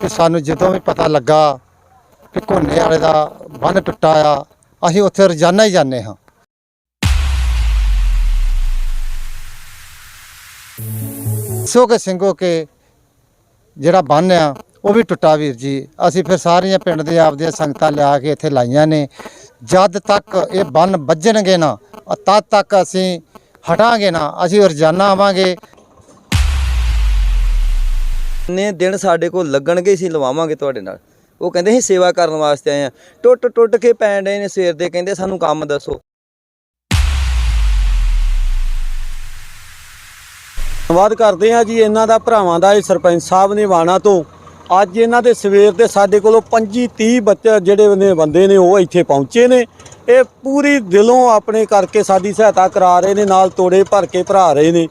ਕਿ ਸਾਨੂੰ ਜਦੋਂ ਵੀ ਪਤਾ ਲੱਗਾ ਕਿ ਘੋਨੇ ਵਾਲੇ ਦਾ ਬੰਨ ਟੁੱਟਾ ਆ, ਅਸੀਂ ਉੱਥੇ ਰੋਜ਼ਾਨਾ ਹੀ ਜਾਂਦੇ ਹਾਂ। ਸੋ ਕੇ ਸਿੰਘੋ ਕੇ ਜਿਹੜਾ ਬੰਨ ਆ, ਉਹ ਵੀ ਟੁੱਟਾ ਵੀਰ ਜੀ। ਅਸੀਂ ਫਿਰ ਸਾਰੀਆਂ ਪਿੰਡ ਦੇ ਆਪਦੀਆਂ ਸੰਗਤਾਂ ਲਿਆ ਕੇ ਇੱਥੇ ਲਾਈਆਂ ਨੇ। ਜਦ ਤੱਕ ਇਹ ਬੰਨ ਵੱਜਣਗੇ ਨਾ, ਤਦ ਤੱਕ ਅਸੀਂ ਹਟਾਂਗੇ ਨਾ, ਅਸੀਂ ਰੋਜ਼ਾਨਾ ਆਵਾਂਗੇ। ਨੇ ਦਿਨ ਸਾਡੇ ਕੋਲ ਲੱਗਣਗੇ ਸੀ ਲਵਾਵਾਂਗੇ ਤੁਹਾਡੇ ਨਾਲ। ਉਹ ਕਹਿੰਦੇ ਸੀ ਸੇਵਾ ਕਰਨ ਵਾਸਤੇ ਆਏ ਆ ਟੁੱਟ ਟੁੱਟ ਕੇ ਪੈਣ ਡਏ ਨੇ ਸਵੇਰ ਦੇ, ਕਹਿੰਦੇ ਸਾਨੂੰ ਕੰਮ ਦੱਸੋ। ਧੰਨਵਾਦ ਕਰਦੇ ਹਾਂ ਜੀ ਇਹਨਾਂ ਦਾ, ਭਰਾਵਾਂ ਦਾ, ਇਹ ਸਰਪੰਚ ਸਾਹਿਬ ਨੇ ਵਾਣਾ ਤੋਂ। ਅੱਜ ਇਹਨਾਂ ਦੇ ਸਵੇਰ ਦੇ ਸਾਡੇ ਕੋਲੋਂ 25 30 ਬੱਚੇ, ਜਿਹੜੇ ਨੇ ਬੰਦੇ ਨੇ, ਉਹ ਇੱਥੇ ਪਹੁੰਚੇ ਨੇ। ਇਹ ਪੂਰੀ ਦਿਲੋਂ ਆਪਣੇ ਕਰਕੇ ਸਾਡੀ ਸਹਾਇਤਾ ਕਰਾ ਰਹੇ ਨੇ, ਨਾਲ ਤੋੜੇ ਭਰ ਕੇ ਭਰਾ ਰਹੇ ਨੇ।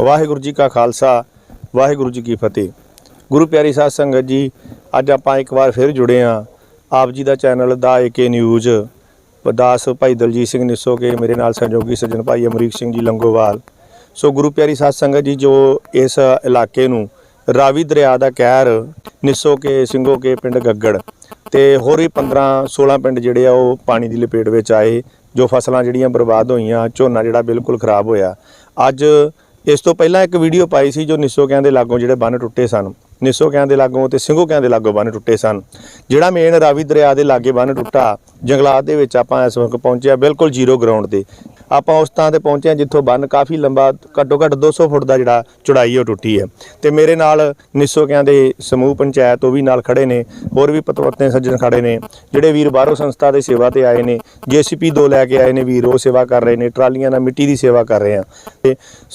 ਵਾਹਿਗੁਰੂ ਜੀ ਕਾ ਖਾਲਸਾ, ਵਾਹਿਗੁਰੂ ਜੀ ਕੀ ਫਤਿਹ। ਗੁਰੂ ਪਿਆਰੀ ਸਾਧ ਸੰਗਤ ਜੀ, ਅੱਜ ਆਪਾਂ ਇੱਕ ਵਾਰ ਫਿਰ ਜੁੜੇ ਹਾਂ ਆਪ ਜੀ ਦਾ ਚੈਨਲ ਦਾ ਏਕੇ ਨਿਊਜ਼। ਪਦਾਸ ਭਾਈ ਦਲਜੀਤ ਸਿੰਘ ਨਿੱਸੋ ਕੇ, ਮੇਰੇ ਨਾਲ ਸਹਿਯੋਗੀ ਸੱਜਣ ਭਾਈ ਅਮਰੀਕ ਸਿੰਘ ਜੀ ਲੰਗੋਵਾਲ। ਸੋ ਗੁਰੂ ਪਿਆਰੀ ਸਾਧ ਸੰਗਤ ਜੀ, ਜੋ ਇਸ ਇਲਾਕੇ ਨੂੰ ਰਾਵੀ ਦਰਿਆ ਦਾ ਕਹਿਰ, ਨਿੱਸੋ ਕੇ, ਸਿੰਘੋ ਕੇ, ਪਿੰਡ ਗੱਗੜ ਤੇ ਹੋਰ ਵੀ 15 16 ਪਿੰਡ ਜਿਹੜੇ ਆ, ਉਹ ਪਾਣੀ ਦੀ ਲਪੇਟ ਵਿੱਚ ਆਏ, ਜੋ ਫਸਲਾਂ ਜਿਹੜੀਆਂ ਬਰਬਾਦ ਹੋਈਆਂ, ਝੋਨਾ ਜਿਹੜਾ ਬਿਲਕੁਲ ਖਰਾਬ ਹੋਇਆ। ਅੱਜ ਇਸ ਤੋਂ ਪਹਿਲਾਂ ਇੱਕ ਵੀਡੀਓ ਪਾਈ ਸੀ ਜੋ ਨਿੱਸੋ ਦੇ ਲਾਗੋਂ ਜਿਹੜੇ ਬੰਨ ਟੁੱਟੇ ਸਨ। ਨਿੱਸੋ ਦੇ ਲਾਗੋਂ ਤੇ ਸਿੰਘੋ ਦੇ ਲਾਗੋਂ ਬੰਨ ਟੁੱਟੇ ਸਨ। ਜਿਹੜਾ ਮੇਨ ਰਾਵੀ ਦਰਿਆ ਦੇ ਲਾਗੇ ਬੰਨ ਟੁੱਟਾ, ਜੰਗਲਾਤ ਦੇ ਵਿੱਚ ਆਪਾਂ ਇਸ ਵਕਤ ਪਹੁੰਚਿਆ ਬਿਲਕੁਲ ਜ਼ੀਰੋ ਗਰਾਊਂਡ ਤੇ। ਆਪਾਂ ਉਸ ਥਾਂ ਤੇ ਪਹੁੰਚੇ ਹਾਂ ਜਿੱਥੋਂ ਬੰਨ ਕਾਫੀ ਲੰਬਾ, ਘੱਟੋ ਘੱਟ 200 ਫੁੱਟ ਦਾ ਜਿਹੜਾ ਚੌੜਾਈ ਉਹ ਟੁੱਟੀ ਹੈ। ਤੇ ਮੇਰੇ ਨਾਲ ਨਿੱਸੋ ਦੇ ਸਮੂਹ ਪੰਚਾਇਤ ਉਹ ਵੀ ਨਾਲ ਖੜੇ ਨੇ, ਹੋਰ ਵੀ ਪਤਵੰਤੇ ਸੱਜਣ ਖੜੇ ਨੇ, ਜਿਹੜੇ ਵੀਰ ਬਾਹਰੋਂ ਸੰਸਥਾ ਦੇ ਸੇਵਾ ਤੇ ਆਏ ਨੇ, ਜੀਸੀਪੀ ਦੋ ਲੈ ਕੇ ਆਏ ਨੇ ਵੀਰ, ਉਹ ਸੇਵਾ ਕਰ ਰਹੇ ਨੇ, ਟਰਾਲੀਆਂ ਨਾਲ ਮਿੱਟੀ ਦੀ ਸੇਵਾ ਕਰ ਰਹੇ ਆ। ਤੇ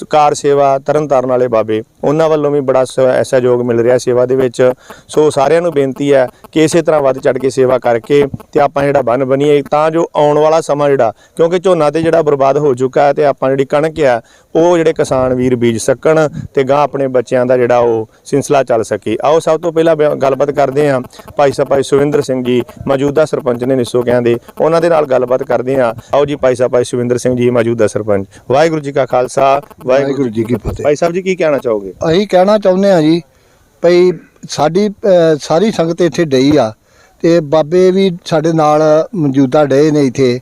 ਕਾਰ ਸੇਵਾ ਤਰਨ ਤਾਰਨ ਵਾਲੇ ਬਾਬੇ, ਉਹਨਾਂ ਵੱਲੋਂ ਵੀ ਬੜਾ ਸਹਿਯੋਗ ਮਿਲ ਰਿਹਾ ਸੇਵਾ ਦੇ ਵਿੱਚ। ਸੋ ਸਾਰਿਆਂ ਨੂੰ ਬੇਨਤੀ ਹੈ ਕਿ ਇਸੇ ਤਰ੍ਹਾਂ ਵੱਧ ਚੜ ਕੇ ਸੇਵਾ ਕਰਕੇ ਤੇ ਆਪਾਂ ਜਿਹੜਾ ਬੰਨ ਬਣੀਏ, ਤਾਂ ਜੋ ਆਉਣ ਵਾਲਾ ਸਮਾਂ ਜਿਹੜਾ, ਕਿਉਂਕਿ ਝੋਨਾ ਤੇ ਜਿਹੜਾ ਬਰਬਾਦ ਹੋ ਚੁੱਕਾ ਹੈ ਤੇ ਆਪਾਂ ਜਿਹੜੀ ਕਣਕ ਆ ਉਹ ਜਿਹੜੇ ਕਿਸਾਨ ਵੀਰ ਬੀਜ ਸਕਣ ਤੇ ਗਾਂ ਆਪਣੇ ਬੱਚਿਆਂ ਦਾ ਜਿਹੜਾ ਉਹ ਸਿਲਸਿਲਾ ਚੱਲ ਸਕੇ। ਆਓ ਸਭ ਤੋਂ ਪਹਿਲਾਂ ਗੱਲਬਾਤ ਕਰਦੇ ਹਾਂ ਭਾਈ ਸਾਹਿਬ ਭਾਈ ਸੁਵਿੰਦਰ ਸਿੰਘ ਜੀ ਮੌਜੂਦਾ ਸਰਪੰਚ ਨੇ ਨਿੱਸੋ ਕਹਿੰਦੇ ਉਹਨਾਂ ਦੇ ਨਾਲ ਗੱਲਬਾਤ ਕਰਦੇ ਹਾਂ। ਆਓ ਜੀ ਭਾਈ ਸਾਹਿਬ ਭਾਈ ਸੁਵਿੰਦਰ ਸਿੰਘ ਜੀ ਮੌਜੂਦਾ ਸਰਪੰਚ। ਵਾਹਿਗੁਰੂ ਜੀ ਕਾ ਖਾਲਸਾ ਵਾਹਿਗੁਰੂ ਜੀ ਕੀ ਫਤਿਹ। ਭਾਈ ਸਾਹਿਬ ਜੀ ਕੀ ਕਹਿਣਾ ਚਾਹੋਗੇ? ਅਸੀਂ ਕਹਿਣਾ ਚਾਹੁੰਦੇ ਆ ਜੀ ਭਈ ਸਾਡੀ ਸਾਰੀ ਸੰਗਤ ਇੱਥੇ ਡਈ ਆ ਤੇ ਬਾਬੇ ਵੀ ਸਾਡੇ ਨਾਲ ਮੌਜੂਦਾ ਡਏ ਨੇ ਇੱਥੇ।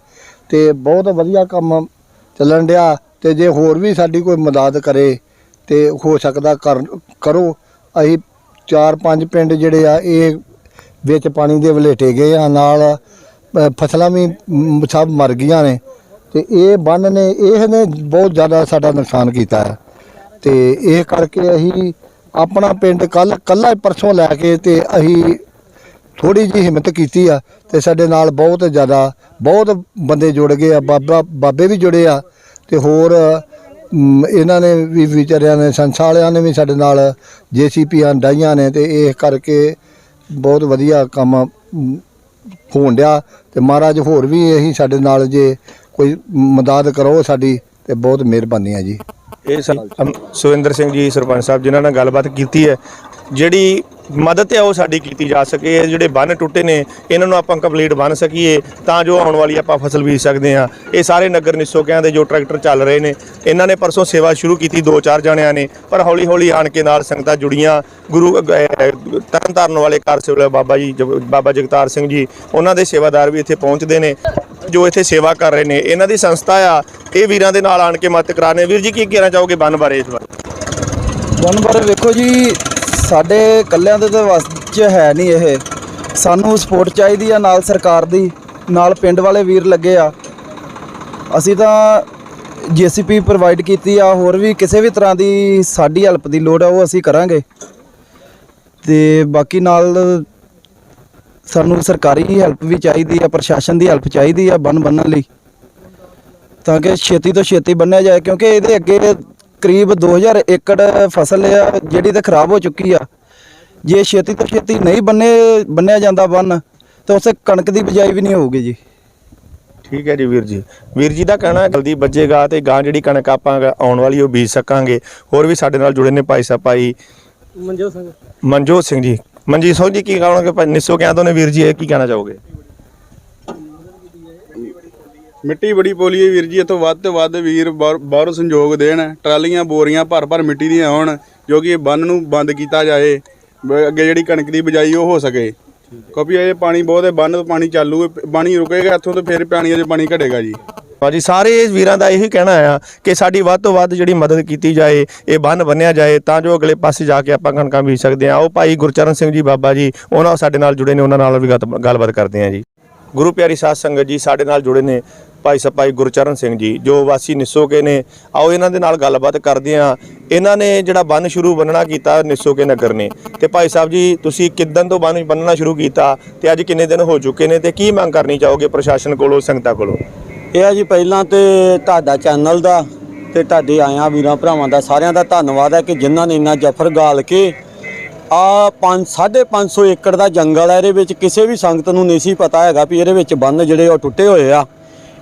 ਤੇ ਬਹੁਤ ਵਧੀਆ ਕੰਮ ਚੱਲਣ ਡਿਆ ਤੇ ਜੇ ਹੋਰ ਵੀ ਸਾਡੀ ਕੋਈ ਮਦਦ ਕਰੇ ਤੇ ਹੋ ਸਕਦਾ ਕਰ, ਕਰੋ। ਅਸੀਂ ਚਾਰ ਪੰਜ ਪਿੰਡ ਜਿਹੜੇ ਆ, ਇਹ ਵਿੱਚ ਪਾਣੀ ਦੇ ਵਲੇਟੇ ਗਏ ਆ, ਨਾਲ ਫਸਲਾਂ ਵੀ ਸਭ ਮਰ ਗਈਆਂ ਨੇ ਤੇ ਇਹ ਬੰਨ ਨੇ, ਇਹ ਨੇ ਬਹੁਤ ਜ਼ਿਆਦਾ ਸਾਡਾ ਨੁਕਸਾਨ ਕੀਤਾ ਹੈ। ਤੇ ਇਹ ਕਰਕੇ ਅਸੀਂ ਆਪਣਾ ਪਿੰਡ ਕੱਲ ਕੱਲਾ ਪਰਸੋਂ ਲੈ ਕੇ ਤੇ ਅਸੀਂ ਥੋੜੀ ਜਿਹੀ ਹਿੰਮਤ ਕੀਤੀ ਆ ਤੇ ਸਾਡੇ ਨਾਲ ਬਹੁਤ ਜ਼ਿਆਦਾ, ਬਹੁਤ ਬੰਦੇ ਜੁੜ ਗਏ ਆ, ਬਾਬਾ, ਬਾਬੇ ਵੀ ਜੁੜੇ ਆ ਤੇ ਹੋਰ ਇਹਨਾਂ ਨੇ ਵੀ ਵਿਚਾਰਿਆਂ ਨੇ ਸੰਸਾ ਵਾਲਿਆਂ ਨੇ ਵੀ ਸਾਡੇ ਨਾਲ ਜੀਸੀਪੀਆਂ ਡਾਈਆਂ ਨੇ ਤੇ ਇਹ ਕਰਕੇ ਬਹੁਤ ਵਧੀਆ ਕੰਮ ਹੋਣ ਡਿਆ ਤੇ ਮਹਾਰਾਜ ਹੋਰ ਵੀ ਇਹੀ ਸਾਡੇ ਨਾਲ ਜੇ ਕੋਈ ਮਦਦ ਕਰੋ ਸਾਡੀ ਤੇ ਬਹੁਤ ਮਿਹਰਬਾਨੀ ਆ ਜੀ। ਇਹ ਸਨ ਸੁਵਿੰਦਰ ਸਿੰਘ ਜੀ, ਸਰਪੰਚ ਸਾਹਿਬ, ਜਿਨ੍ਹਾਂ ਨਾਲ ਗੱਲਬਾਤ ਕੀਤੀ ਹੈ, ਜਿਹੜੀ ਮਦਦ ਹੈ ਉਹ ਸਾਡੀ ਕੀਤੀ ਜਾ ਸਕੇ ਇਹ ਜਿਹੜੇ ਬੰਨ ਟੁੱਟੇ ਨੇ ਇਹਨਾਂ ਨੂੰ ਆਪਾਂ ਕੰਪਲੀਟ ਬਣ ਸਕੀਏ ਤਾਂ ਜੋ ਆਉਣ ਵਾਲੀ ਆਪਾਂ ਫਸਲ ਬੀਜ ਸਕਦੇ ਹਾਂ। ਇਹ ਸਾਰੇ ਨਗਰ ਨਿਸੋਕਿਆਂ ਦੇ ਜੋ ਟਰੈਕਟਰ ਚੱਲ ਰਹੇ ਨੇ ਇਹਨਾਂ ਨੇ ਪਰਸੋਂ ਸੇਵਾ ਸ਼ੁਰੂ ਕੀਤੀ ਦੋ ਚਾਰ ਜਣਿਆਂ ਨੇ ਪਰ ਹੌਲੀ ਹੌਲੀ ਆਣ ਕੇ ਨਾਲ ਸੰਗਤਾਂ ਜੁੜੀਆਂ। ਗੁਰੂ ਅਹ, ਤਰਨ ਤਾਰਨ ਵਾਲੇ ਕਾਰ ਸੇਵਾ ਬਾਬਾ ਜੀ ਜਗ- ਬਾਬਾ ਜਗਤਾਰ ਸਿੰਘ ਜੀ ਉਹਨਾਂ ਦੇ ਸੇਵਾਦਾਰ ਵੀ ਇੱਥੇ ਪਹੁੰਚਦੇ ਨੇ ਜੋ ਇੱਥੇ ਸੇਵਾ ਕਰ ਰਹੇ ਨੇ। ਇਹਨਾਂ ਦੀ ਸੰਸਥਾ ਆ ਇਹ ਵੀਰਾਂ ਦੇ ਨਾਲ ਆਣ ਕੇ ਮਦਦ ਕਰਾਣੇ ਵੀਰ ਜੀ ਕੀ ਕਹਿਣਾ ਚਾਹੋਗੇ ਬੰਨ ਬਾਰੇ ਇਸ ਬਾਰੇ? ਬੰਨ ਬਾਰੇ ਵੇਖੋ ਜੀ ਸਾਡੇ ਕੱਲਿਆਂ ਦੇ ਤਾਂ ਵੱਸ 'ਚ ਹੈ ਨਹੀਂ ਇਹ। ਸਾਨੂੰ ਸਪੋਰਟ ਚਾਹੀਦੀ ਆ ਨਾਲ ਸਰਕਾਰ ਦੀ, ਨਾਲ ਪਿੰਡ ਵਾਲੇ ਵੀਰ ਲੱਗੇ ਆ। ਅਸੀਂ ਤਾਂ ਜੀਸੀਪੀ ਪ੍ਰੋਵਾਈਡ ਕੀਤੀ ਆ, ਹੋਰ ਵੀ ਕਿਸੇ ਵੀ ਤਰ੍ਹਾਂ ਦੀ ਸਾਡੀ ਹੈਲਪ ਦੀ ਲੋੜ ਆ, ਉਹ ਅਸੀਂ ਕਰਾਂਗੇ। ਤੇ ਬਾਕੀ ਨਾਲ ਸਾਨੂੰ ਸਰਕਾਰੀ ਹੈਲਪ ਵੀ ਚਾਹੀਦੀ ਆ, ਪ੍ਰਸ਼ਾਸਨ ਦੀ ਹੈਲਪ ਚਾਹੀਦੀ ਆ, ਬੰਨ ਬੰਨਣ ਲਈ। ਤਾਂ ਕਿ ਛੇਤੀ ਤੋਂ ਛੇਤੀ ਬੰਨਿਆ ਜਾਏ, ਕਿਉਂਕਿ ਇਹਦੇ ਅੱਗੇ ਕਰੀਬ 2000 ਏਕੜ ਫਸਲ ਆ ਜਿਹੜੀ ਤਾਂ ਖਰਾਬ ਹੋ ਚੁੱਕੀ ਆ। ਜੇ ਛੇਤੀ ਤੋਂ ਛੇਤੀ ਨਹੀਂ ਬੰਨੇ ਬੰਨਿਆ ਜਾਂਦਾ ਬੰਨ ਤਾਂ ਉਸੇ ਕਣਕ ਦੀ ਬਿਜਾਈ ਵੀ ਨਹੀਂ ਹੋਊਗੀ ਜੀ। ਠੀਕ ਹੈ ਜੀ ਵੀਰ ਜੀ। ਵੀਰ ਜੀ ਦਾ ਕਹਿਣਾ ਜਲਦੀ ਵੱਜੇਗਾ ਤੇ ਗਾਂ ਜਿਹੜੀ ਕਣਕ ਆਪਾਂ ਆਉਣ ਵਾਲੀ ਉਹ ਬੀਜ ਸਕਾਂਗੇ। ਹੋਰ ਵੀ ਸਾਡੇ ਨਾਲ ਜੁੜੇ ਨੇ ਭਾਈ ਸਾਹਿਬ ਭਾਈ ਮਨਜੋਤ ਸਿੰਘ। ਮਨਜੋਤ ਸਿੰਘ ਜੀ। ਮਨਜੀਤ ਸਿੰਘ ਜੀ ਕੀ ਕਹੋਗੇ? ਭਾਈ ਨਿੱਸੋ ਕਿਹਾ ਤੋਂ ਨੇ ਵੀਰ ਜੀ ਇਹ ਕੀ ਕਹਿਣਾ ਚਾਹੋਗੇ? ਮਿੱਟੀ ਬੜੀ ਪੋਲੀ ਹੈ ਵੀਰ ਜੀ, ਇੱਥੋਂ ਵੱਧ ਤੋਂ ਵੱਧ ਵੀਰ ਬਾਹਰ- ਬਾਹਰੋਂ ਸੰਯੋਗ ਦੇਣ, ਟਰਾਲੀਆਂ, ਬੋਰੀਆਂ ਭਰ ਭਰ ਮਿੱਟੀ ਦੀਆਂ ਆਉਣ ਜੋ ਕਿ ਇਹ ਬੰਨ ਨੂੰ ਬੰਦ ਕੀਤਾ ਜਾਏ, ਬ- ਅੱਗੇ ਜਿਹੜੀ ਕਣਕ ਦੀ ਬਿਜਾਈ ਉਹ ਹੋ ਸਕੇ। ਕਿਉਂਕਿ ਇਹ ਪਾਣੀ ਬਹੁਤ ਹੈ, ਬੰਨ ਤੋਂ ਪਾਣੀ ਚਾਲੂ ਹੈ, ਪਾਣੀ ਰੁਕੇਗਾ ਇੱਥੋਂ ਤੋਂ ਫਿਰ ਪਾਣੀ ਦੇ ਪਾਣੀ ਘਟੇਗਾ ਜੀ। ਭਾਜੀ, ਸਾਰੇ ਵੀਰਾਂ ਦਾ ਇਹੀ ਕਹਿਣਾ ਆ ਕਿ ਸਾਡੀ ਵੱਧ ਤੋਂ ਵੱਧ ਜਿਹੜੀ ਮਦਦ ਕੀਤੀ ਜਾਏ, ਇਹ ਬੰਨ ਬੰਨਿਆ ਜਾਏ, ਤਾਂ ਜੋ ਅਗਲੇ ਪਾਸੇ ਜਾ ਕੇ ਆਪਾਂ ਕਣਕਾਂ ਬੀਜ ਸਕਦੇ ਹਾਂ। ਉਹ ਭਾਈ ਗੁਰਚਰਨ ਸਿੰਘ ਜੀ ਬਾਬਾ ਜੀ, ਉਹਨਾਂ ਸਾਡੇ ਨਾਲ ਜੁੜੇ ਨੇ, ਉਹਨਾਂ ਨਾਲ ਵੀ ਗੱਤ- ਗੱਲਬਾਤ ਕਰਦੇ ਹਾਂ ਜੀ। ਗੁਰੂ ਪਿਆਰੀ ਸਾਧ ਸੰਗਤ ਜੀ, ਸਾਡੇ ਨਾਲ ਜੁੜੇ ਨੇ ਭਾਈ ਸਪਾਈ ਗੁਰਚਰਨ ਸਿੰਘ ਜੀ, ਜੋ ਵਾਸੀ ਨਿੱਸੋਕੇ ਨੇ, ਆਓ ਇਹਨਾਂ ਦੇ ਨਾਲ ਗੱਲਬਾਤ ਕਰਦੇ ਆ ਇਹਨਾਂ ਨੇ ਜਿਹੜਾ ਬੰਨ ਸ਼ੁਰੂ ਬੰਨਣਾ ਕੀਤਾ ਨਿੱਸੋਕੇ ਨਗਰ ਨੇ। ਤੇ ਭਾਈ ਸਾਹਿਬ ਜੀ, ਤੁਸੀਂ ਕਿੱਦਣ ਤੋਂ ਬੰਨ ਬੰਨਣਾ ਸ਼ੁਰੂ ਕੀਤਾ ਤੇ ਅੱਜ ਕਿੰਨੇ ਦਿਨ ਹੋ ਚੁੱਕੇ ਨੇ ਤੇ ਕੀ ਮੰਗ ਕਰਨੀ ਚਾਹੋਗੇ ਪ੍ਰਸ਼ਾਸਨ ਕੋਲੋਂ, ਸੰਗਤਾਂ ਕੋਲੋਂ? ਇਹ ਆ ਜੀ, ਪਹਿਲਾਂ ਤੇ ਤੁਹਾਡਾ ਚੈਨਲ ਦਾ ਤੇ ਤੁਹਾਡੇ ਆਇਆਂ ਵੀਰਾਂ ਭਰਾਵਾਂ ਦਾ ਸਾਰਿਆਂ ਦਾ ਧੰਨਵਾਦ ਹੈ ਕਿ ਜਿਨ੍ਹਾਂ ਨੇ ਇੰਨਾ ਜਫਰ ਗਾਲ ਕੇ ਆ 5 550 ਏਕੜ ਦਾ ਜੰਗਲ ਹੈ, ਇਹਦੇ ਵਿੱਚ ਕਿਸੇ ਵੀ ਸੰਗਤ ਨੂੰ ਨਹੀਂ ਸੀ ਪਤਾ ਹੈਗਾ ਵੀ ਇਹਦੇ ਵਿੱਚ ਬੰਨ ਜਿਹੜੇ ਉਹ ਟੁੱਟੇ ਹੋਏ ਆ।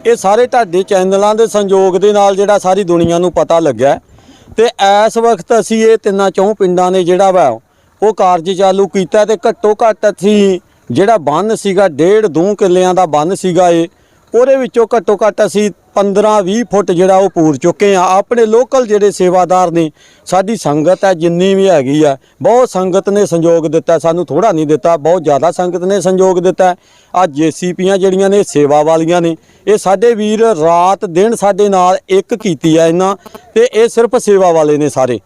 ਇਹ ਸਾਰੇ ਤੁਹਾਡੇ ਚੈਨਲਾਂ ਦੇ ਸੰਯੋਗ ਦੇ ਨਾਲ ਜਿਹੜਾ ਸਾਰੀ ਦੁਨੀਆ ਨੂੰ ਪਤਾ ਲੱਗਿਆ ਤੇ ਇਸ ਵਕਤ ਅਸੀਂ ਇਹ ਤਿੰਨਾਂ ਚੌਂ ਪਿੰਡਾਂ ਨੇ ਜਿਹੜਾ ਵਾ, ਉਹ ਕਾਰਜ ਚਾਲੂ ਕੀਤਾ ਤੇ ਘੱਟੋ ਘੱਟ ਅਸੀਂ ਜਿਹੜਾ ਬੰਨ ਸੀਗਾ, ਡੇਢ ਦੋ ਕਿੱਲਿਆਂ ਦਾ ਬੰਨ ਸੀਗਾ ਇਹ ਉਹਦੇ ਵਿੱਚੋਂ ਘੱਟੋ ਘੱਟ ਅਸੀਂ 15-20 ਫੁੱਟ ਜਿਹੜਾ ਉਹ ਪੂਰ ਚੁੱਕੇ ਆ ਆਪਣੇ ਲੋਕਲ ਜਿਹੜੇ ਸੇਵਾਦਾਰ ਨੇ, ਸਾਡੀ ਸੰਗਤ ਹੈ, ਜਿੰਨੀ ਵੀ ਹੈਗੀ ਆ ਬਹੁਤ ਸੰਗਤ ਨੇ ਸੰਯੋਗ ਦਿੱਤਾ, ਸਾਨੂੰ ਥੋੜਾ ਨਹੀਂ ਦਿੱਤਾ, ਬਹੁਤ ਜ਼ਿਆਦਾ ਸੰਗਤ ਨੇ ਸੰਯੋਗ ਦਿੱਤਾ। ਆ ਜੀਸੀਪੀਆਂ ਜਿਹੜੀਆਂ ਨੇ, ਸੇਵਾ ਵਾਲੀਆਂ ਨੇ, ਇਹ ਸਾਡੇ ਵੀਰ ਰਾਤ ਦਿਨ ਸਾਡੇ ਨਾਲ ਇੱਕ ਕੀਤੀ ਆ ਇਹਨਾਂ, ਤੇ ਇਹ ਸਿਰਫ ਸੇਵਾ ਵਾਲੇ ਨੇ ਸਾਰੇ।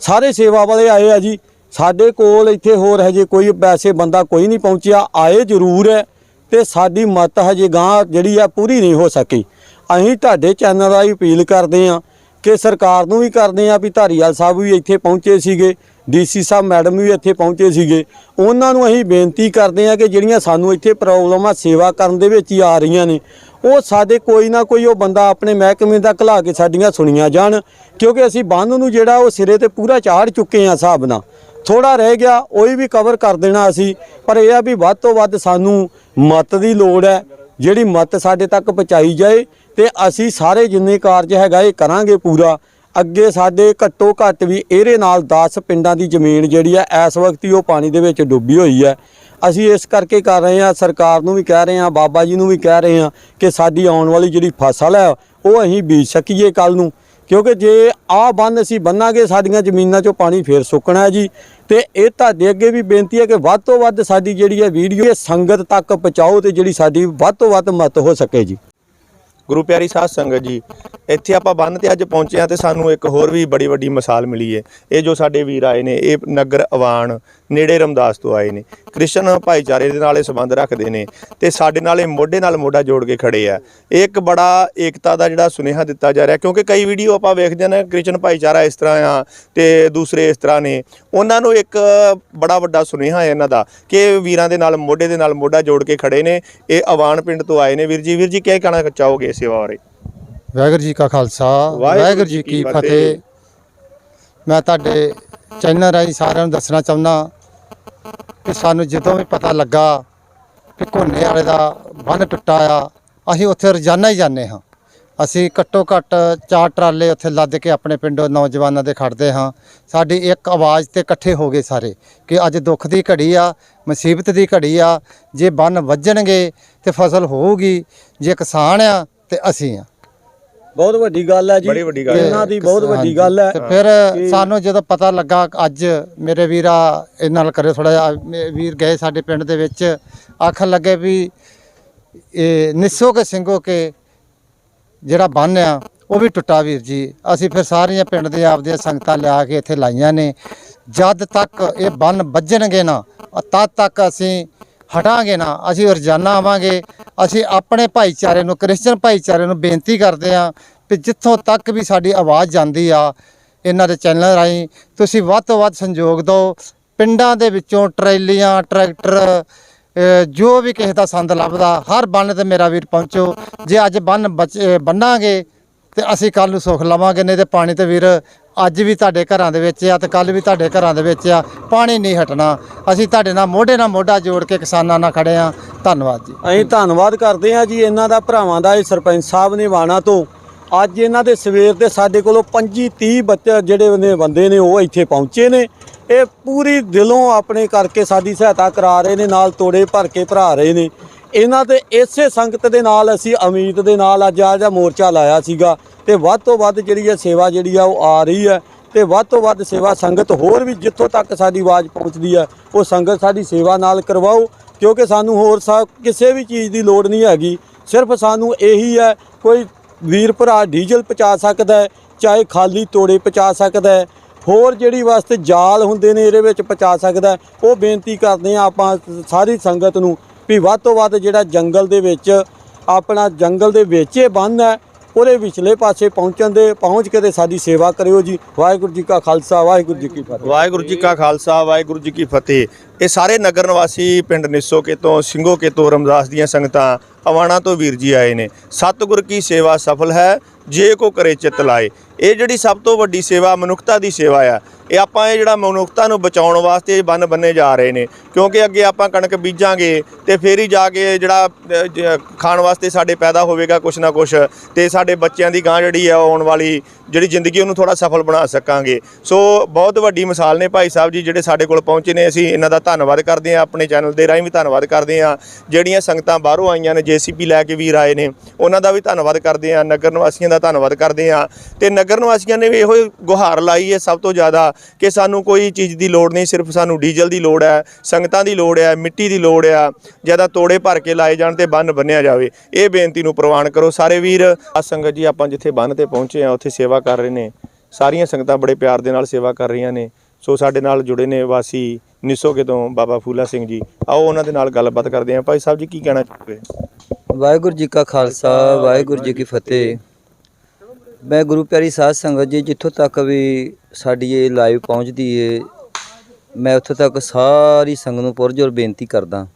ਸਾਰੇ ਸੇਵਾ ਵਾਲੇ ਆਏ ਆ ਜੀ। ਸਾਡੇ ਕੋਲ ਇੱਥੇ ਹੋਰ ਹਜੇ ਕੋਈ ਵੈਸੇ ਬੰਦਾ ਕੋਈ ਨਹੀਂ ਪਹੁੰਚਿਆ। ਆਏ ਜ਼ਰੂਰ ਹੈ। ਤੇ ਸਾਡੀ ਮਤ ਹਜੇ ਗਾਂ ਜਿਹੜੀ ਆ ਪੂਰੀ ਨਹੀਂ ਹੋ ਸਕੀ। ਅਸੀਂ ਤੁਹਾਡੇ ਚੈਨਲ ਰਾਹੀਂ ਅਪੀਲ ਕਰਦੇ ਆ ਕਿ ਸਰਕਾਰ ਨੂੰ ਵੀ ਕਰਦੇ ਆ ਵੀ ਧਾਰੀਵਾਲ ਸਾਹਿਬ ਵੀ ਇੱਥੇ ਪਹੁੰਚੇ ਸੀਗੇ, ਡੀਸੀ ਸਾਹਿਬ, ਮੈਡਮ ਵੀ ਇੱਥੇ ਪਹੁੰਚੇ ਸੀਗੇ। ਉਹਨਾਂ ਨੂੰ ਅਸੀਂ ਬੇਨਤੀ ਕਰਦੇ ਆ ਕਿ ਜਿਹੜੀਆਂ ਸਾਨੂੰ ਇੱਥੇ ਪ੍ਰੋਬਲਮਾਂ ਸੇਵਾ ਕਰਨ ਦੇ ਵਿੱਚ ਹੀ ਆ ਰਹੀਆਂ ਨੇ, ਉਹ ਸਾਡੇ ਕੋਈ ਨਾ ਕੋਈ ਉਹ ਬੰਦਾ ਆਪਣੇ ਮਹਿਕਮੇ ਦਾ ਘਲਾ ਕੇ ਸਾਡੀਆਂ ਸੁਣੀਆਂ ਜਾਣ, ਕਿਉਂਕਿ ਅਸੀਂ ਬੰਨ ਨੂੰ ਜਿਹੜਾ ਉਹ ਸਿਰੇ ਤੇ ਪੂਰਾ ਚਾੜ ਚੁੱਕੇ ਆ ਹਿਸਾਬ ਨਾਲ। ਥੋੜਾ ਰਹਿ ਗਿਆ, ਉਹੀ ਵੀ ਕਵਰ ਕਰ ਦੇਣਾ ਅਸੀਂ। ਪਰ ਇਹ ਆ ਵੀ ਵੱਧ ਤੋਂ ਵੱਧ ਸਾਨੂੰ ਮਤ ਦੀ ਲੋੜ ਹੈ, ਜਿਹੜੀ ਮਤ ਸਾਡੇ ਤੱਕ ਪਹੁੰਚਾਈ ਜਾਏ ਤੇ ਅਸੀਂ ਸਾਰੇ ਜਿੰਨੇ ਕਾਰਜ ਹੈਗਾ ਇਹ ਕਰਾਂਗੇ ਪੂਰਾ। ਅੱਗੇ ਸਾਡੇ ਘੱਟੋ ਘੱਟ ਵੀ ਇਹਦੇ ਨਾਲ 10 ਪਿੰਡਾਂ ਦੀ ਜ਼ਮੀਨ ਜਿਹੜੀ ਹੈ, ਇਸ ਵਕਤ ਹੀ ਉਹ ਪਾਣੀ ਦੇ ਵਿੱਚ ਡੁੱਬੀ ਹੋਈ ਹੈ। ਅਸੀਂ ਇਸ ਕਰਕੇ ਕਰ ਰਹੇ ਹਾਂ, ਸਰਕਾਰ ਨੂੰ ਵੀ ਕਹਿ ਰਹੇ ਹਾਂ, ਬਾਬਾ ਜੀ ਨੂੰ ਵੀ ਕਹਿ ਰਹੇ ਹਾਂ ਕਿ ਸਾਡੀ ਆਉਣ ਵਾਲੀ ਜਿਹੜੀ ਫਸਲ ਹੈ, ਉਹ ਅਸੀਂ ਬੀਜ ਸਕੀਏ ਕੱਲ ਨੂੰ। ਕਿਉਂਕਿ ਜੇ ਆਹ ਬੰਨ ਅਸੀਂ ਬੰਨਾਂਗੇ, ਸਾਡੀਆਂ ਜ਼ਮੀਨਾਂ 'ਚੋਂ ਪਾਣੀ ਫੇਰ ਸੁੱਕਣਾ ਹੈ ਜੀ। ਤੇ ਇਹ ਤੁਹਾਡੇ ਅੱਗੇ ਵੀ ਬੇਨਤੀ ਹੈ ਕਿ ਵੱਧ ਤੋਂ ਵੱਧ ਸਾਡੀ ਜਿਹੜੀ ਹੈ ਵੀਡੀਓ ਇਹ ਸੰਗਤ ਤੱਕ ਪਹੁੰਚਾਓ ਤੇ ਜਿਹੜੀ ਸਾਡੀ ਵੱਧ ਤੋਂ ਵੱਧ ਮਦਦ ਹੋ ਸਕੇ ਜੀ। ਗੁਰੂ ਪਿਆਰੀ ਸਾਧ ਸੰਗਤ ਜੀ, ਇੱਥੇ ਆਪਾਂ ਬੰਨ ਤੇ ਅੱਜ ਪਹੁੰਚੇ ਆ ਤੇ ਸਾਨੂੰ ਇੱਕ ਹੋਰ ਵੀ ਬੜੀ ਵੱਡੀ ਮਿਸਾਲ ਮਿਲੀ ਹੈ। ਇਹ ਜੋ ਸਾਡੇ ਵੀਰ ਆਏ ਨੇ, ਇਹ ਨਗਰ ਅਵਾਨ ਨੇੜੇ ਰਮਦਾਸ ਤੋਂ ਆਏ ਨੇ। ਕ੍ਰਿਸ਼ਨ ਭਾਈਚਾਰੇ ਦੇ ਨਾਲ ਇਹ ਸੰਬੰਧ ਰੱਖਦੇ ਨੇ ਤੇ ਸਾਡੇ ਨਾਲ ਇਹ ਮੋਢੇ ਨਾਲ ਮੋਢਾ ਜੋੜ ਕੇ ਖੜੇ ਆ। ਇਹ ਇੱਕ ਬੜਾ ਏਕਤਾ ਦਾ ਜਿਹੜਾ ਸੁਨੇਹਾ ਦਿੱਤਾ ਜਾ ਰਿਹਾ ਕਿਉਂਕਿ ਕਈ ਵੀਡੀਓ ਆਪਾਂ ਵੇਖਦੇ ਨੇ ਕ੍ਰਿਸ਼ਨ ਭਾਈਚਾਰਾ ਇਸ ਤਰ੍ਹਾਂ ਆ ਤੇ ਦੂਸਰੇ ਇਸ ਤਰ੍ਹਾਂ ਨੇ। ਉਹਨਾਂ ਨੂੰ ਇੱਕ ਬੜਾ ਵੱਡਾ ਸੁਨੇਹਾ ਹੈ ਇਹਨਾਂ ਦਾ ਕਿ ਵੀਰਾਂ ਦੇ ਨਾਲ ਮੋਢੇ ਦੇ ਨਾਲ ਮੋਢਾ ਜੋੜ ਕੇ ਖੜੇ ਨੇ। ਇਹ ਅਵਾਨ ਪਿੰਡ ਤੋਂ ਆਏ ਨੇ। ਵੀਰ ਜੀ ਵੀਰ ਜੀ ਕੀ ਕਹਿਣਾ ਚਾਹੋਗੇ ਇਸ ਸੇਵਾ ਬਾਰੇ? ਵਾਹਿਗੁਰੂ ਜੀ ਕਾ ਖਾਲਸਾ ਵਾਹਿਗੁਰੂ ਜੀ ਕੀ ਫਤਿਹ। ਮੈਂ ਤੁਹਾਡੇ ਚੈਨਲ ਰਾਹੀਂ ਸਾਰਿਆਂ ਨੂੰ ਦੱਸਣਾ ਚਾਹੁੰਦਾ ਕਿ ਸਾਨੂੰ ਜਦੋਂ ਵੀ ਪਤਾ ਲੱਗਾ ਕਿ ਘੋਨੇ ਵਾਲੇ ਦਾ ਬੰਨ ਟੁੱਟਾ ਆ, ਅਸੀਂ ਉੱਥੇ ਰੋਜ਼ਾਨਾ ਹੀ ਜਾਂਦੇ ਹਾਂ। ਅਸੀਂ ਘੱਟੋ ਘੱਟ ਚਾਰ ਟਰਾਲੇ ਉੱਥੇ ਲੱਦ ਕੇ ਆਪਣੇ ਪਿੰਡੋਂ ਨੌਜਵਾਨਾਂ ਦੇ ਖੜਦੇ ਹਾਂ। ਸਾਡੀ ਇੱਕ ਆਵਾਜ਼ ਤੇ ਇਕੱਠੇ ਹੋ ਗਏ ਸਾਰੇ ਕਿ ਅੱਜ ਦੁੱਖ ਦੀ ਘੜੀ ਆ, ਮੁਸੀਬਤ ਦੀ ਘੜੀ ਆ, ਜੇ ਬੰਨ ਵੱਜਣਗੇ ਤੇ ਫਸਲ ਹੋਊਗੀ, ਜੇ ਕਿਸਾਨ ਆ ਤੇ ਅਸੀਂ ਆ। ਬਹੁਤ ਵੱਡੀ ਗੱਲ ਹੈ ਜੀ ਬੜੀ ਵੱਡੀ ਗੱਲ ਹੈ। ਇਹਨਾਂ ਦੀ ਬਹੁਤ ਵੱਡੀ। ਗੱਲ ਹੈ ਤੇ ਫਿਰ ਸਾਨੂੰ ਜਦੋਂ ਪਤਾ ਲੱਗਾ ਅੱਜ ਮੇਰੇ ਵੀਰਾ ਇਹ ਨਾਲ ਕਰੇ ਥੋੜਾ ਜਿਹਾ ਮੇ- ਵੀਰ ਗਏ ਸਾਡੇ ਪਿੰਡ ਦੇ ਵਿੱਚ ਆਖਣ ਲੱਗੇ ਵੀ ਇਹ ਨਿੱਸੋ ਕੇ ਸਿੰਘੋ ਕੇ ਜਿਹੜਾ ਬੰਨ ਆ ਉਹ ਵੀ ਟੁੱਟਾ ਵੀਰ ਜੀ ਅਸੀਂ ਫਿਰ ਸਾਰੀਆਂ ਪਿੰਡ ਦੇ ਆਪਦੀਆਂ ਸੰਗਤਾਂ ਲਿਆ ਕੇ ਇੱਥੇ ਲਾਈਆਂ ਨੇ ਜਦ ਤੱਕ ਇਹ ਬੰਨ ਵੱਜਣਗੇ ਨਾ ਤਦ ਤੱਕ ਅਸੀਂ ਹਟਾਂਗੇ ਨਾ, ਅਸੀਂ ਰੋਜ਼ਾਨਾ ਆਵਾਂਗੇ, ਅਸੀਂ ਆਪਣੇ ਭਾਈਚਾਰੇ ਨੂੰ, ਕ੍ਰਿਸਚਨ ਭਾਈਚਾਰੇ ਨੂੰ ਬੇਨਤੀ ਕਰਦੇ ਹਾਂ ਕਿ ਜਿੱਥੋਂ ਤੱਕ ਵੀ ਸਾਡੀ ਆਵਾਜ਼ ਜਾਂਦੀ ਆ, ਇਹਨਾਂ ਦੇ ਚੈਨਲ ਰਾਹੀਂ, ਤੁਸੀਂ ਵੱਧ ਤੋਂ ਵੱਧ ਸੰਯੋਗ ਦਿਓ, ਪਿੰਡਾਂ ਦੇ ਵਿੱਚੋਂ ਟਰੈਲੀਆਂ, ਟਰੈਕਟਰ ਜੋ ਵੀ ਕਿਸੇ ਦਾ ਸੰਦ ਲੱਭਦਾ, ਹਰ ਬੰਨ ਤੇ ਮੇਰਾ ਵੀਰ ਪਹੁੰਚੋ, ਜੇ ਅੱਜ ਬੰਨ ਬਚ- ਬੰਨਾਂਗੇ ਤੇ ਅਸੀਂ ਕੱਲ ਨੂੰ ਸੁੱਖ ਲਵਾਂਗੇ, ਨਹੀਂ ਤੇ ਪਾਣੀ ਤੇ ਵੀਰ ਅੱਜ ਵੀ ਤੁਹਾਡੇ ਘਰਾਂ ਦੇ ਵਿੱਚ ਆ ਤੇ ਕੱਲ ਵੀ ਤੁਹਾਡੇ ਘਰਾਂ ਦੇ ਵਿੱਚ ਆ, ਪਾਣੀ ਨਹੀਂ ਹਟਣਾ। ਅਸੀਂ ਤੁਹਾਡੇ ਨਾਲ ਮੋਢੇ ਨਾਲ ਮੋਢਾ ਜੋੜ ਕੇ ਕਿਸਾਨਾਂ ਨਾਲ ਖੜੇ ਆ। ਧੰਨਵਾਦ ਜੀ। ਅਸੀਂ ਧੰਨਵਾਦ ਕਰਦੇ ਹਾਂ ਜੀ, ਇਹਨਾਂ ਦਾ ਭਰਾਵਾਂ ਦਾ, ਇਹ ਸਰਪੰਚ ਸਾਹਿਬ ਨੇ ਵਾਣਾ ਤੋਂ। ਅੱਜ ਇਹਨਾਂ ਦੇ ਸਵੇਰ ਦੇ ਸਾਡੇ ਕੋਲੋਂ 25 30 ਬੱਚੇ, ਜਿਹੜੇ ਨੇ ਬੰਦੇ ਨੇ, ਉਹ ਇੱਥੇ ਪਹੁੰਚੇ ਨੇ। ਇਹ ਪੂਰੀ ਦਿਲੋਂ ਆਪਣੇ ਕਰਕੇ ਸਾਡੀ ਸਹਾਇਤਾ ਕਰਾ ਰਹੇ ਨੇ, ਨਾਲ ਤੋੜੇ ਭਰ ਕੇ ਭਰਾ ਰਹੇ ਨੇ। ਇਹਨਾਂ ਦੇ ਇਸੇ ਸੰਗਤ ਦੇ ਨਾਲ ਅਸੀਂ ਉਮੀਦ ਦੇ ਨਾਲ ਅੱਜ ਆ ਜਿਹੜਾ ਮੋਰਚਾ ਲਾਇਆ ਸੀਗਾ ਤੇ ਵੱਧ ਤੋਂ ਵੱਧ ਜਿਹੜੀ ਇਹ ਸੇਵਾ ਜਿਹੜੀ ਆ ਉਹ ਆ ਰਹੀ ਹੈ ਤੇ ਵੱਧ ਤੋਂ ਵੱਧ ਸੇਵਾ ਸੰਗਤ ਹੋਰ ਵੀ ਜਿੱਥੋਂ ਤੱਕ ਸਾਡੀ ਆਵਾਜ਼ ਪਹੁੰਚਦੀ ਹੈ, ਉਹ ਸੰਗਤ ਸਾਡੀ ਸੇਵਾ ਨਾਲ ਕਰਵਾਓ, ਕਿਉਂਕਿ ਸਾਨੂੰ ਹੋਰ ਸਾ ਕਿਸੇ ਵੀ ਚੀਜ਼ ਦੀ ਲੋੜ ਨਹੀਂ ਹੈਗੀ, ਸਿਰਫ ਸਾਨੂੰ ਇਹੀ ਹੈ, ਕੋਈ ਵੀਰ ਭਰਾ ਡੀਜ਼ਲ ਪਹੁੰਚਾ ਸਕਦਾ ਹੈ, ਚਾਹੇ ਖਾਲੀ ਤੋੜੇ ਪਹੁੰਚਾ ਸਕਦਾ ਹੈ, ਹੋਰ ਜਿਹੜੀ ਵਾਸਤੇ ਜਾਲ ਹੁੰਦੇ ਨੇ ਇਹਦੇ ਵਿੱਚ ਪਹੁੰਚਾ ਸਕਦਾ ਉਹ ਬੇਨਤੀ ਕਰਦੇ ਆ ਆਪਾਂ ਸਾਰੀ ਸੰਗਤ ਨੂੰ ਵੀ ਵੱਧ ਤੋਂ ਵੱਧ ਜਿਹੜਾ ਜੰਗਲ ਦੇ ਵਿੱਚ ਆਪਣਾ ਜੰਗਲ ਦੇ ਵਿੱਚ ਇਹ ਬੰਨ ਹੈ, ਉਹਦੇ ਵਿਚਲੇ ਪਾਸੇ ਪਹੁੰਚਣ ਦੇ, ਪਹੁੰਚ ਕੇ ਤੇ ਸਾਡੀ ਸੇਵਾ ਕਰਿਓ ਜੀ। ਵਾਹਿਗੁਰੂ ਜੀ ਕਾ ਖਾਲਸਾ, ਵਾਹਿਗੁਰੂ ਜੀ ਕੀ ਫਤਿਹ। ਵਾਹਿਗੁਰੂ ਜੀ ਕਾ ਖਾਲਸਾ, ਵਾਹਿਗੁਰੂ ਜੀ ਕੀ ਫਤਿਹ। ਇਹ ਸਾਰੇ ਨਗਰ ਨਿਵਾਸੀ ਪਿੰਡ ਨਿੱਸੋਕੇ ਤੋਂ ਸਿੰਘੋਕੇ ਤੋਂ, ਰਮਦਾਸ ਦੀਆਂ ਸੰਗਤਾਂ ਅਵਾਣਾ ਤੋਂ ਵੀਰ ਜੀ ਆਏ ਨੇ। ਸਤਿਗੁਰ ਕੀ ਸੇਵਾ ਸਫਲ ਹੈ, ਜੇ ਕੋ ਕਰੇ ਚਿਤ ਲਾਏ। ਇਹ ਜਿਹੜੀ ਸਭ ਤੋਂ ਵੱਡੀ ਸੇਵਾ ਮਨੁੱਖਤਾ ਦੀ ਸੇਵਾ ਆ, ਇਹ ਆਪਾਂ ਇਹ ਜਿਹੜਾ ਮਨੁੱਖਤਾ ਨੂੰ ਬਚਾਉਣ ਵਾਸਤੇ ਬੰਨ ਬੰਨੇ ਜਾ ਰਹੇ ਨੇ, ਕਿਉਂਕਿ ਅੱਗੇ ਆਪਾਂ ਕਣਕ ਬੀਜਾਂਗੇ ਤੇ ਫੇਰ ਹੀ ਜਾ ਕੇ ਜਿਹੜਾ ਖਾਣ ਵਾਸਤੇ ਸਾਡੇ ਪੈਦਾ ਹੋਵੇਗਾ ਕੁਛ ਨਾ ਕੁਛ, ਤੇ ਸਾਡੇ ਬੱਚਿਆਂ ਦੀ ਗਾਂ ਜਿਹੜੀ ਆ ਆਉਣ ਵਾਲੀ ਜਿਹੜੀ ਜ਼ਿੰਦਗੀ ਉਹਨੂੰ ਥੋੜਾ ਸਫਲ ਬਣਾ ਸਕਾਂਗੇ। ਸੋ ਬਹੁਤ ਵੱਡੀ ਮਿਸਾਲ ਨੇ ਭਾਈ ਸਾਹਿਬ ਜੀ ਜਿਹੜੇ ਸਾਡੇ ਕੋਲ ਪਹੁੰਚੇ ਨੇ, ਅਸੀਂ ਇਹਨਾਂ ਦਾ ਧੰਨਵਾਦ ਕਰਦੇ ਹਾਂ, ਆਪਣੇ ਚੈਨਲ ਦੇ ਰਾਹੀਂ ਵੀ ਧੰਨਵਾਦ ਕਰਦੇ ਹਾਂ। ਜਿਹੜੀਆਂ ਸੰਗਤਾਂ ਬਾਹਰੋਂ ਆਈਆਂ ਨੇ ਜੀਸੀਪੀ ਲੈ ਕੇ ਵੀਰ ਆਏ ਨੇ, ਉਹਨਾਂ ਦਾ ਵੀ ਧੰਨਵਾਦ ਕਰਦੇ ਹਾਂ, ਨਗਰ ਨਿਵਾਸੀਆਂ ਦਾ ਧੰਨਵਾਦ ਕਰਦੇ ਹਾਂ, ਤੇ ਨਗਰ ਨਗਰ ਨਿਵਾਸੀਆਂ ਨੇ ਵੀ ਇਹੋ ਹੀ ਗੁਹਾਰ ਲਾਈ ਹੈ ਸਭ ਤੋਂ ਜ਼ਿਆਦਾ ਕਿ ਸਾਨੂੰ ਕੋਈ ਚੀਜ਼ ਦੀ ਲੋੜ ਨਹੀਂ, ਸਿਰਫ ਸਾਨੂੰ ਡੀਜ਼ਲ ਦੀ ਲੋੜ ਹੈ, ਸੰਗਤਾਂ ਦੀ ਲੋੜ ਹੈ, ਮਿੱਟੀ ਦੀ ਲੋੜ ਹੈ ਜ਼ਿਆਦਾ ਤੋੜੇ ਭਰ ਕੇ ਲਾਏ ਜਾਣ ਤੇ ਬੰਨ ਬੰਨਿਆ ਜਾਵੇ। ਇਹ ਬੇਨਤੀ ਨੂੰ ਪ੍ਰਵਾਨ ਕਰੋ। ਸਾਰੇ ਵੀਰ, ਆ ਸੰਗਤ ਜੀ, ਆਪਾਂ ਜਿੱਥੇ ਬੰਨ ਤੇ ਪਹੁੰਚੇ ਆ ਉੱਥੇ ਸੇਵਾ ਕਰ ਰਹੇ ਨੇ। ਸਾਰੀਆਂ ਸੰਗਤਾਂ ਬੜੇ ਪਿਆਰ ਦੇ ਨਾਲ ਸੇਵਾ ਕਰ ਰਹੀਆਂ ਨੇ। ਸੋ ਸਾਡੇ ਨਾਲ ਜੁੜੇ ਨੇ ਵਾਸੀ ਨਿਸੋਗੇ ਤੋਂ ਬਾਬਾ ਫੂਲਾ ਸਿੰਘ ਜੀ। ਆਓ ਉਹਨਾਂ ਦੇ ਨਾਲ ਗੱਲਬਾਤ ਕਰਦੇ ਹਾਂ। ਭਾਈ ਸਾਹਿਬ ਜੀ, ਕੀ ਕਹਿਣਾ ਚਾਹੋਗੇ? ਵਾਹਿਗੁਰੂ ਜੀ ਕਾ ਖਾਲਸਾ, ਵਾਹਿਗੁਰੂ ਜੀ ਕੀ ਫਤਿਹ। ਮੈਂ ਗੁਰੂ ਪਿਆਰੀ ਸਾਧ ਸੰਗਤ ਜੀ, ਜਿੱਥੋਂ ਤੱਕ ਵੀ ਸਾਡੀ ਇਹ ਲਾਈਵ ਪਹੁੰਚਦੀ ਏ, ਮੈਂ ਉੱਥੋਂ ਤੱਕ ਸਾਰੀ ਸੰਗਤ ਨੂੰ ਪੁਰਜੋਰ ਬੇਨਤੀ ਕਰਦਾ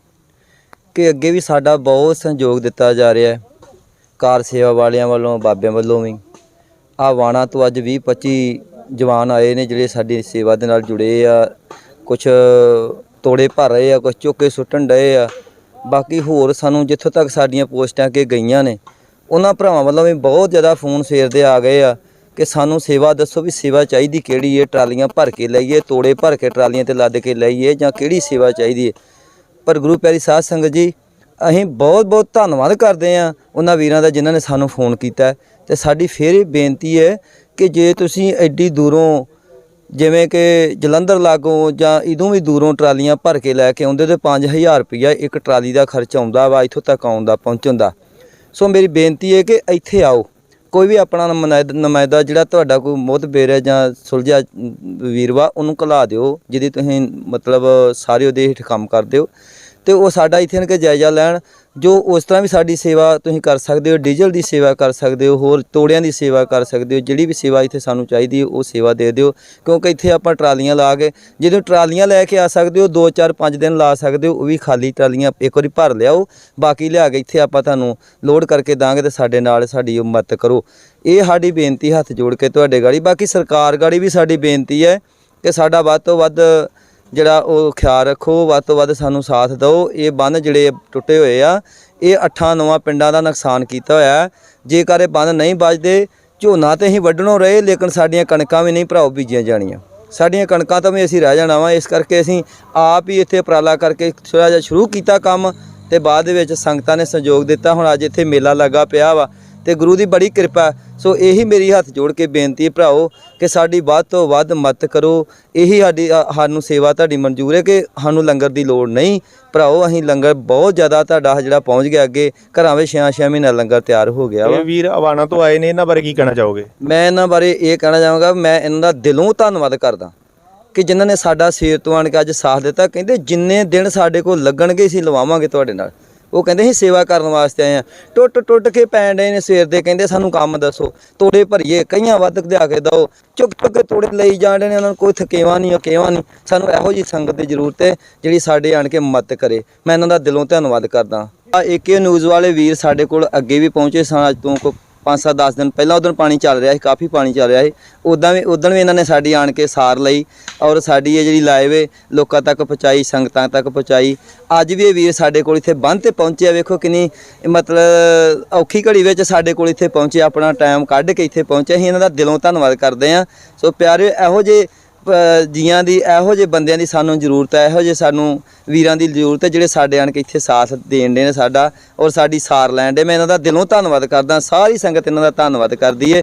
ਕਿ ਅੱਗੇ ਵੀ ਸਾਡਾ ਬਹੁਤ ਸਹਿਯੋਗ ਦਿੱਤਾ ਜਾ ਰਿਹਾ ਹੈ। ਕਾਰ ਸੇਵਾ ਵਾਲਿਆਂ ਵੱਲੋਂ, ਬਾਬਿਆਂ ਵੱਲੋਂ ਵੀ। ਆ ਵਾਣਾ ਤੋਂ ਅੱਜ 20 25 ਜਵਾਨ ਆਏ ਨੇ ਜਿਹੜੇ ਸਾਡੀ ਸੇਵਾ ਦੇ ਨਾਲ ਜੁੜੇ ਆ। ਕੁਝ ਤੋੜੇ ਭਰ ਰਹੇ ਆ ਕੁਝ ਚੁੱਕੇ ਸੁੱਟਣ ਡਏ ਆ। ਬਾਕੀ ਹੋਰ ਸਾਨੂੰ ਜਿੱਥੋਂ ਤੱਕ ਸਾਡੀਆਂ ਪੋਸਟਾਂ ਕੇ ਗਈਆਂ ਨੇ ਉਹਨਾਂ ਭਰਾਵਾਂ ਵੱਲੋਂ ਵੀ ਬਹੁਤ ਜ਼ਿਆਦਾ ਫੋਨ ਸਵੇਰ ਦੇ ਆ ਗਏ ਆ ਕਿ ਸਾਨੂੰ ਸੇਵਾ ਦੱਸੋ ਵੀ ਸੇਵਾ ਚਾਹੀਦੀ ਕਿਹੜੀ ਏ? ਟਰਾਲੀਆਂ ਭਰ ਕੇ ਲਈਏ, ਤੋੜੇ ਭਰ ਕੇ ਟਰਾਲੀਆਂ ਤੇ ਲੱਦ ਕੇ ਲਈਏ ਜਾਂ ਕਿਹੜੀ ਸੇਵਾ ਚਾਹੀਦੀ ਏ? ਪਰ ਗੁਰੂ ਪਿਆਰੀ ਸਾਧ ਸੰਗਤ ਜੀ, ਅਸੀਂ ਬਹੁਤ ਬਹੁਤ ਧੰਨਵਾਦ ਕਰਦੇ ਹਾਂ ਉਹਨਾਂ ਵੀਰਾਂ ਦਾ ਜਿਨ੍ਹਾਂ ਨੇ ਸਾਨੂੰ ਫੋਨ ਕੀਤਾ। ਤੇ ਸਾਡੀ ਫੇਰ ਇਹ ਬੇਨਤੀ ਹੈ ਕਿ ਜੇ ਤੁਸੀਂ ਐਡੀ ਦੂਰੋਂ ਜਿਵੇਂ ਕਿ ਜਲੰਧਰ ਲਾਗੋਂ ਜਾਂ ਇਦੋਂ ਵੀ ਦੂਰੋਂ ਟਰਾਲੀਆਂ ਭਰ ਕੇ ਲੈ ਕੇ ਆਉਂਦੇ ਤੇ 5000 ਰੁਪਇਆ ਇੱਕ ਟਰਾਲੀ ਦਾ ਖਰਚ ਆਉਂਦਾ ਵਾ, ਇੱਥੋਂ ਤੱਕ ਆਉਣ ਦਾ, ਪਹੁੰਚਣ ਦਾ। ਸੋ ਮੇਰੀ ਬੇਨਤੀ ਹੈ ਕਿ ਇੱਥੇ ਆਓ। ਕੋਈ ਵੀ ਆਪਣਾ ਨੁਮਾਇੰਦ- ਨੁਮਾਇੰਦਾ ਜਿਹੜਾ ਤੁਹਾਡਾ ਕੋਈ ਮੁੱਦਬੇਰ ਹੈ ਜਾਂ ਸੁਲਝਿਆ ਵੀਰਵਾ, ਉਹਨੂੰ ਕਲਾ ਦਿਓ, ਜਿਹਦੀ ਤੁਸੀਂ ਮਤਲਬ ਸਾਰੇ ਉਹਦੇ ਹੇਠ ਕੰਮ ਕਰਦੇ ਹੋ ਤੇ ਉਹ ਸਾਡਾ ਇੱਥੇ ਆਣ ਕੇ ਜਾਇਜ਼ਾ ਲੈਣ, ਜੋ ਉਸ ਤਰ੍ਹਾਂ ਵੀ ਸਾਡੀ ਸੇਵਾ ਤੁਸੀਂ ਕਰ ਸਕਦੇ ਹੋ, ਡੀਜ਼ਲ ਦੀ ਸੇਵਾ ਕਰ ਸਕਦੇ ਹੋ, ਹੋਰ ਤੋੜਿਆਂ ਦੀ ਸੇਵਾ ਕਰ ਸਕਦੇ ਹੋ, ਜਿਹੜੀ ਵੀ ਸੇਵਾ ਇੱਥੇ ਸਾਨੂੰ ਚਾਹੀਦੀ ਹੈ, ਉਹ ਸੇਵਾ ਦੇ ਦਿਓ। ਕਿਉਂਕਿ ਇੱਥੇ ਆਪਾਂ ਟਰਾਲੀਆਂ ਲਾ ਕੇ, ਜਦੋਂ ਟਰਾਲੀਆਂ ਲੈ ਕੇ ਆ ਸਕਦੇ ਹੋ 2 4 5 ਦਿਨ ਲਾ ਸਕਦੇ ਹੋ, ਉਹ ਵੀ ਖਾਲੀ ਟਰਾਲੀਆਂ ਇੱਕ ਵਾਰੀ ਭਰ ਲਿਆਓ, ਬਾਕੀ ਲਿਆ ਕੇ ਇੱਥੇ ਆਪਾਂ ਤੁਹਾਨੂੰ ਲੋਡ ਕਰਕੇ ਦਾਂਗੇ ਤੇ ਸਾਡੇ ਨਾਲ ਸਾਡੀ ਉਹ ਮਦਦ ਕਰੋ। ਇਹ ਸਾਡੀ ਬੇਨਤੀ, ਹੱਥ ਜੋੜ ਕੇ ਤੁਹਾਡੇ ਗਾੜੀ, ਬਾਕੀ ਸਰਕਾਰ ਗਾੜੀ ਵੀ ਸਾਡੀ ਬੇਨਤੀ ਹੈ ਕਿ ਸਾਡਾ ਵੱਧ ਤੋਂ ਵੱਧ ਜਿਹੜਾ ਉਹ ਖਿਆਲ ਰੱਖੋ, ਵੱਧ ਤੋਂ ਵੱਧ ਸਾਨੂੰ ਸਾਥ ਦਿਓ। ਇਹ ਬੰਨ ਜਿਹੜੇ ਟੁੱਟੇ ਹੋਏ ਆ, ਇਹ ਅੱਠਾਂ ਨੌਵਾਂ ਪਿੰਡਾਂ ਦਾ ਨੁਕਸਾਨ ਕੀਤਾ ਹੋਇਆ ਜੇਕਰ ਇਹ ਬੰਨ ਨਹੀਂ ਵੱਜਦੇ, ਝੋਨਾ ਤੇ ਹੀ ਵੱਢਣੋਂ ਰਹੇ, ਲੇਕਿਨ ਸਾਡੀਆਂ ਕਣਕਾਂ ਵੀ ਨਹੀਂ ਭਰਾਓ ਬੀਜੀਆਂ ਜਾਣੀਆਂ। ਸਾਡੀਆਂ ਕਣਕਾਂ ਤਾਂ ਵੀ ਅਸੀਂ ਰਹਿ ਜਾਣਾ ਵਾ। ਇਸ ਕਰਕੇ ਅਸੀਂ ਆਪ ਹੀ ਇੱਥੇ ਉਪਰਾਲਾ ਕਰਕੇ ਥੋੜ੍ਹਾ ਜਿਹਾ ਸ਼ੁਰੂ ਕੀਤਾ ਕੰਮ ਤੇ ਬਾਅਦ ਦੇ ਵਿੱਚ ਸੰਗਤਾਂ ਨੇ ਸਹਿਯੋਗ ਦਿੱਤਾ। ਹੁਣ ਅੱਜ ਇੱਥੇ ਮੇਲਾ ਲੱਗਾ ਪਿਆ ਵਾ। ਤੇ ਗੁਰੂ ਦੀ ਬੜੀ ਕਿਰਪਾ। ਸੋ ਇਹੀ ਮੇਰੀ ਹੱਥ ਜੋੜ ਕੇ ਬੇਨਤੀ ਹੈ ਭਰਾਓ ਕਿ ਸਾਡੀ ਵੱਧ ਤੋਂ ਵੱਧ ਮਦਦ ਕਰੋ। ਇਹੀ ਸਾਡੀ ਸਾਨੂੰ ਸੇਵਾ ਤੁਹਾਡੀ ਮਨਜ਼ੂਰ ਹੈ ਕਿ ਸਾਨੂੰ ਲੰਗਰ ਦੀ ਲੋੜ ਨਹੀਂ। ਭਰਾਓ ਅਸੀਂ ਲੰਗਰ ਬਹੁਤ ਜ਼ਿਆਦਾ ਤੁਹਾਡਾ ਜਿਹੜਾ ਪਹੁੰਚ ਗਿਆ ਅੱਗੇ ਘਰਾਂ ਵਿੱਚ 6-6 ਮਹੀਨਾ ਲੰਗਰ ਤਿਆਰ ਹੋ ਗਿਆ ਵਾ। ਵੀਰ ਅਵਾਣਾ ਤੋਂ ਆਏ ਨੇ ਇਹਨਾਂ ਬਾਰੇ ਕੀ ਕਹਿਣਾ ਚਾਹੋਗੇ? ਮੈਂ ਇਹਨਾਂ ਬਾਰੇ ਇਹ ਕਹਿਣਾ ਚਾਹਾਂਗਾ ਮੈਂ ਇਹਨਾਂ ਦਾ ਦਿਲੋਂ ਧੰਨਵਾਦ ਕਰਦਾ ਕਿ ਜਿਨ੍ਹਾਂ ਨੇ ਸਾਡਾ ਸਵੇਰ ਤੋਂ ਆਣ ਕੇ ਅੱਜ ਸਾਥ ਦਿੱਤਾ। ਕਹਿੰਦੇ ਜਿੰਨੇ ਦਿਨ ਸਾਡੇ ਕੋਲ ਲੱਗਣਗੇ ਅਸੀਂ ਲਵਾਵਾਂਗੇ ਤੁਹਾਡੇ ਨਾਲ। ਉਹ ਕਹਿੰਦੇ ਅਸੀਂ ਸੇਵਾ ਕਰਨ ਵਾਸਤੇ ਆਏ ਆ ਟੁੱਟ ਟੁੱਟ ਕੇ ਪੈਣ ਡਏ ਨੇ ਸਵੇਰ ਦੇ, ਕਹਿੰਦੇ ਸਾਨੂੰ ਕੰਮ ਦੱਸੋ। ਤੋੜੇ ਭਰੀਏ, ਕਈਆਂ ਵੱਧ ਲਿਆ ਕੇ ਦਿਓ। ਚੁੱਕ ਚੁੱਕ ਕੇ ਤੋੜੇ ਲਈ ਜਾਂਦੇ ਨੇ ਉਹਨਾਂ ਨੂੰ, ਕੋਈ ਥਕੇਵਾ ਨਹੀਂ ਅਕੇਵਾ ਨਹੀਂ। ਸਾਨੂੰ ਇਹੋ ਜੀ ਸੰਗਤ ਦੀ ਜ਼ਰੂਰਤ ਹੈ, ਜਿਹੜੀ ਸਾਡੇ ਆਣ ਕੇ ਮਦਦ ਕਰੇ। ਮੈਂ ਇਹਨਾਂ ਦਾ ਦਿਲੋਂ ਧੰਨਵਾਦ ਕਰਦਾ। ਆ ਏਕੇ ਨਿਊਜ਼ ਵਾਲੇ ਵੀਰ ਸਾਡੇ ਕੋਲ ਅੱਗੇ ਵੀ ਪਹੁੰਚੇ ਸਨ, ਅੱਜ ਤੋਂ ਕੋ 5-7 10 ਦਿਨ ਪਹਿਲਾਂ ਉਦੋਂ ਪਾਣੀ ਚੱਲ ਰਿਹਾ ਸੀ, ਕਾਫੀ ਪਾਣੀ ਚੱਲ ਰਿਹਾ ਸੀ। ਉਦਾਂ ਵੀ ਉਦੋਂ ਵੀ ਇਹਨਾਂ ਨੇ ਸਾਡੀ ਆਣ ਕੇ ਸਾਰ ਲਈ ਔਰ ਸਾਡੀ ਇਹ ਜਿਹੜੀ ਲਾਈਵ ਹੈ ਲੋਕਾਂ ਤੱਕ ਪਹੁੰਚਾਈ, ਸੰਗਤਾਂ ਤੱਕ ਪਹੁੰਚਾਈ। ਅੱਜ ਵੀ ਇਹ ਵੀਰ ਸਾਡੇ ਕੋਲ ਇੱਥੇ ਬੰਦ ਤੇ ਪਹੁੰਚਿਆ, ਵੇਖੋ ਕਿੰਨੀ ਮਤਲਬ ਔਖੀ ਘੜੀ ਵਿੱਚ ਸਾਡੇ ਕੋਲ ਇੱਥੇ ਪਹੁੰਚੇ, ਆਪਣਾ ਟਾਈਮ ਕੱਢ ਕੇ ਇੱਥੇ ਪਹੁੰਚੇ ਅਸੀਂ ਇਹਨਾਂ ਦਾ ਦਿਲੋਂ ਧੰਨਵਾਦ ਕਰਦੇ ਹਾਂ। ਸੋ ਪਿਆਰੇ ਇਹੋ ਜਿਹੇ ਜੀਆਂ ਦੀ ਇਹੋ ਜਿਹੇ ਬੰਦਿਆਂ ਦੀ ਸਾਨੂੰ ਜ਼ਰੂਰਤ ਹੈ, ਇਹੋ ਜਿਹੇ ਸਾਨੂੰ ਵੀਰਾਂ ਦੀ ਜ਼ਰੂਰਤ ਹੈ, ਜਿਹੜੇ ਸਾਡੇ ਆਣ ਕੇ ਇੱਥੇ ਸਾਥ ਦੇਣ ਦੇ ਨੇ ਸਾਡਾ ਔਰ ਸਾਡੀ ਸਾਰ ਲੈਣ ਦੇ ਮੈਂ ਇਹਨਾਂ ਦਾ ਦਿਲੋਂ ਧੰਨਵਾਦ ਕਰਦਾ, ਸਾਰੀ ਸੰਗਤ ਇਹਨਾਂ ਦਾ ਧੰਨਵਾਦ ਕਰਦੀ ਹੈ